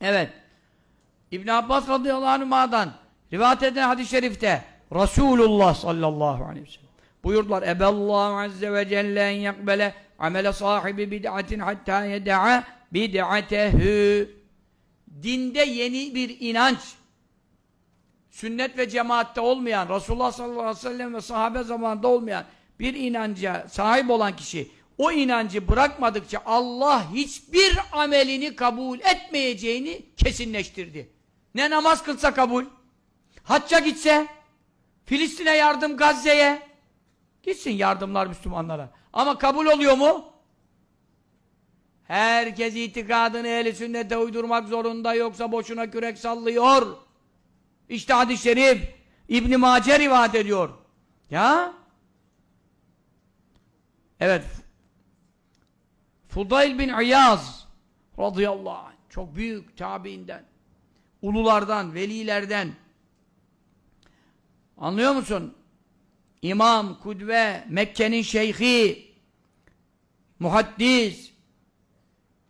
Evet. İbn Abbas radıyallahu anhuma'dan rivayet edilen hadis-i şerifte Resulullah sallallahu aleyhi ve sellem buyurdular Eballahu azze ve celle en yakbele amele sahibi bid'atin hatta yeda'a bid'atehu dinde yeni bir inanç sünnet ve cemaatte olmayan Resulullah sallallahu aleyhi ve sellem ve sahabe zamanında olmayan bir inanca sahip olan kişi o inancı bırakmadıkça Allah hiçbir amelini kabul etmeyeceğini kesinleştirdi. Ne namaz kılsa kabul, hacca gitse, Filistin'e yardım Gazze'ye, gitsin yardımlar Müslümanlara. Ama kabul oluyor mu? Herkes itikadını ehli sünnete uydurmak zorunda yoksa boşuna kürek sallıyor. İşte hadis-i şerif İbn Mace rivayet ediyor. Ya? Evet. Fudayl bin İyaz radıyallahu anh çok büyük tabiinden ululardan, velilerden anlıyor musun? İmam, kudve, Mekke'nin şeyhi muhaddis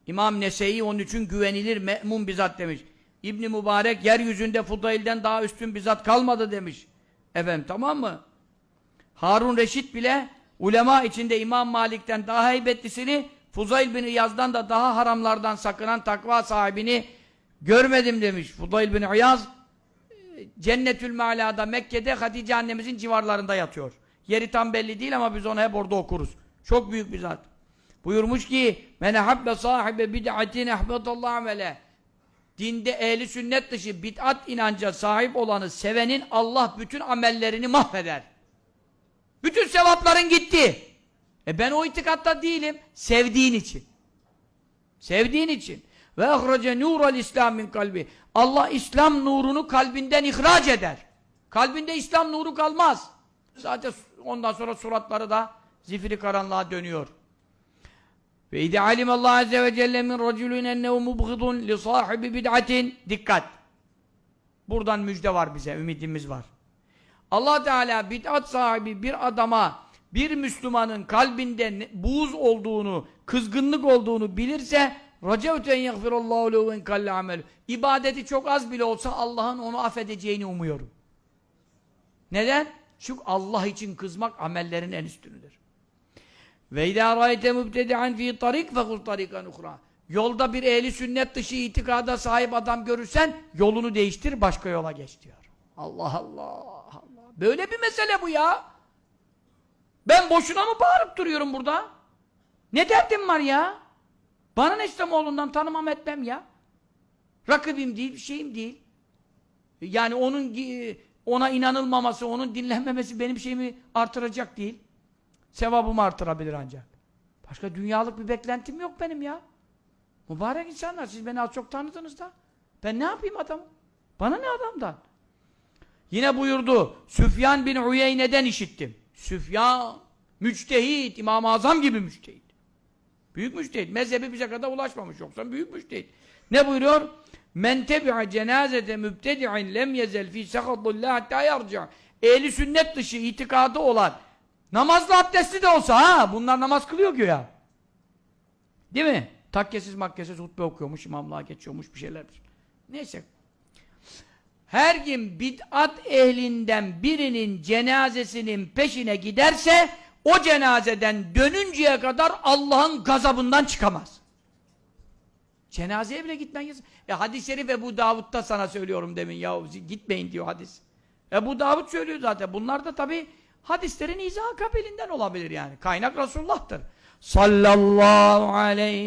İmam Nese'yi onun için güvenilir me'mun bizzat demiş. İbni Mübarek yeryüzünde Fudail'den daha üstün bizzat kalmadı demiş. Efendim tamam mı? Harun Reşit bile ulema içinde İmam Malik'ten daha heybetlisini Fuzayl bin İyaz'dan da daha haramlardan sakınan takva sahibini görmedim demiş. Fudayl bin İyaz Cennetül Meala'da Mekke'de Hatice annemizin civarlarında yatıyor. Yeri tam belli değil ama biz onu hep orada okuruz. Çok büyük bir zat. Buyurmuş ki men habbe sahibe bid'atin ehbetallahu amele dinde ehli sünnet dışı bid'at inanca sahip olanı sevenin Allah bütün amellerini mahveder. Bütün sevapların gitti. E ben o itikatta değilim. Sevdiğin için. Sevdiğin için. Ve ehrece nural İslam min kalbi. Allah İslam nurunu kalbinden ihraç eder. Kalbinde İslam nuru kalmaz. Zaten ondan sonra suratları da zifiri karanlığa dönüyor. Ve idâ alimallahu azze ve celle min raculun ennehu mubghidun li sahibi bid'atin. Dikkat! Buradan müjde var bize, ümidimiz var. Allah Teala bid'at sahibi bir adama, bir Müslümanın kalbinde buğz olduğunu, kızgınlık olduğunu bilirse رَجَوْتَنْ يَغْفِرَ اللّٰهُ لَهُ اِنْ كَلَّ عَمَلُ İbadeti çok az bile olsa Allah'ın onu affedeceğini umuyorum. Neden? Çünkü Allah için kızmak amellerin en üstünüdür. Ve idâ râite mübtedi'an fî tarik fekul tarikan uhra. Yolda bir ehli sünnet dışı itikada sahip adam görürsen yolunu değiştir başka yola geç diyor. Allah Allah Allah. Böyle bir mesele bu ya. Ben boşuna mı bağırıp duruyorum burada? Ne derdim var ya? Bana ne İslamoğlu'ndan tanımam etmem ya. Rakibim değil, bir şeyim değil. Yani onun ona inanılmaması, onun dinlenmemesi benim şeyimi artıracak değil. Sevabımı artırabilir ancak. Başka dünyalık bir beklentim yok benim ya. Mübarek insanlar, siz beni az çok tanıdınız da. Ben ne yapayım adam? Bana ne adamdan? Yine buyurdu, Süfyan bin Uyeyne'den işittim. Süfyan, müçtehit, İmam-ı Azam gibi müçtehit. Büyük müçtehit. Mezhebi bize kadar ulaşmamış yoksa büyük müçtehit. Ne buyuruyor? Men tebi'a cenazete mübtedi'in lem yezel fi sakatullah hatta yarca. Ehli sünnet dışı itikadı olan namazlı abdestli de olsa ha bunlar namaz kılıyor ki ya. Değil mi? Takkesiz makkesiz hutbe okuyormuş, imamlığa geçiyormuş bir şeyler. Neyse. Her kim bid'at ehlinden birinin cenazesinin peşine giderse o cenazeden dönünceye kadar Allah'ın gazabından çıkamaz. Cenazeye bile gitmeyin. E hadis-i şerif Ebu Davud'da sana söylüyorum demin ya gitmeyin diyor hadis. Ebu Davud söylüyor zaten. Bunlar da tabi hadislerin izah kabilinden olabilir yani. Kaynak Resulullah'tır. Sallallahu aleyhi